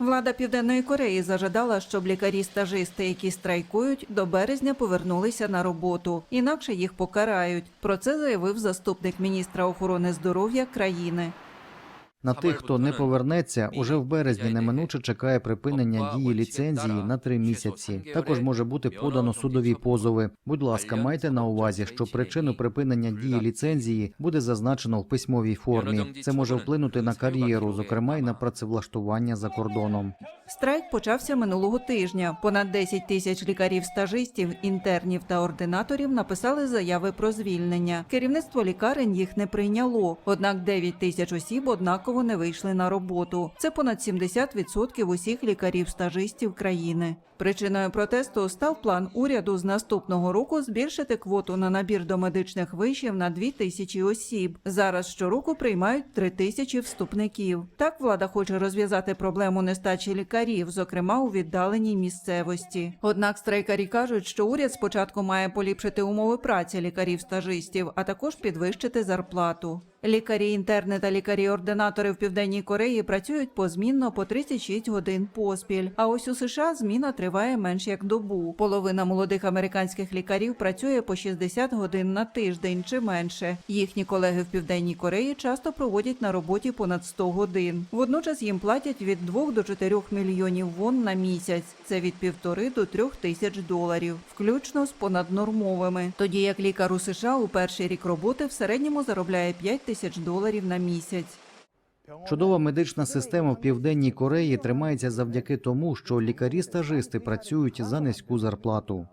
Влада Південної Кореї зажадала, щоб лікарі-стажисти, які страйкують, до березня повернулися на роботу, інакше їх покарають. Про це заявив заступник міністра охорони здоров'я країни. На тих, хто не повернеться, уже в березні неминуче чекає припинення дії ліцензії на три місяці. Також може бути подано судові позови. Будь ласка, майте на увазі, що причину припинення дії ліцензії буде зазначено в письмовій формі. Це може вплинути на кар'єру, зокрема й на працевлаштування за кордоном. Страйк почався минулого тижня. Понад 10 тисяч лікарів-стажистів, інтернів та ординаторів написали заяви про звільнення. Керівництво лікарень їх не прийняло. Однак 9 тисяч осіб однаково не вийшли на роботу. Це понад 70% усіх лікарів-стажистів країни. Причиною протесту став план уряду з наступного року збільшити квоту на набір до медичних вишів на 2 тисячі осіб. Зараз щороку приймають 3 тисячі вступників. Так влада хоче розв'язати проблему нестачі лікарів, зокрема у віддаленій місцевості. Однак страйкарі кажуть, що уряд спочатку має поліпшити умови праці лікарів-стажистів, а також підвищити зарплату. Лікарі-інтерни та лікарі-ординатори в Південній Кореї працюють позмінно по 36 годин поспіль. А ось у США зміна триває менш як добу. Половина молодих американських лікарів працює по 60 годин на тиждень чи менше. Їхні колеги в Південній Кореї часто проводять на роботі понад 100 годин. Водночас їм платять від 2 до 4 мільйонів вон на місяць. Це від півтори до трьох тисяч доларів, включно з понаднормовими. Тоді як лікар у США у перший рік роботи в середньому заробляє 5 тисяч доларів на місяць. Чудова медична система в південній Кореї тримається завдяки тому, що лікарі-стажисти працюють за низьку зарплату.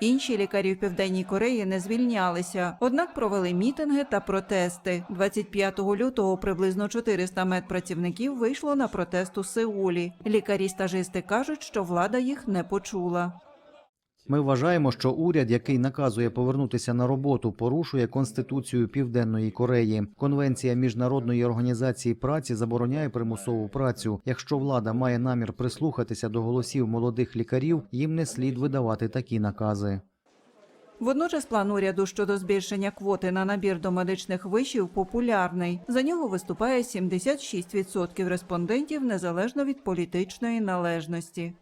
Інші лікарі в Південній Кореї не звільнялися, однак провели мітинги та протести. 25 лютого приблизно 400 медпрацівників вийшло на протест у Сеулі. Лікарі-стажисти кажуть, що влада їх не почула. Ми вважаємо, що уряд, який наказує повернутися на роботу, порушує конституцію Південної Кореї. Конвенція міжнародної організації праці забороняє примусову працю. Якщо влада має намір прислухатися до голосів молодих лікарів, їм не слід видавати такі накази. Водночас план уряду щодо збільшення квоти на набір до медичних вишів популярний. За нього виступає 76% респондентів незалежно від політичної належності.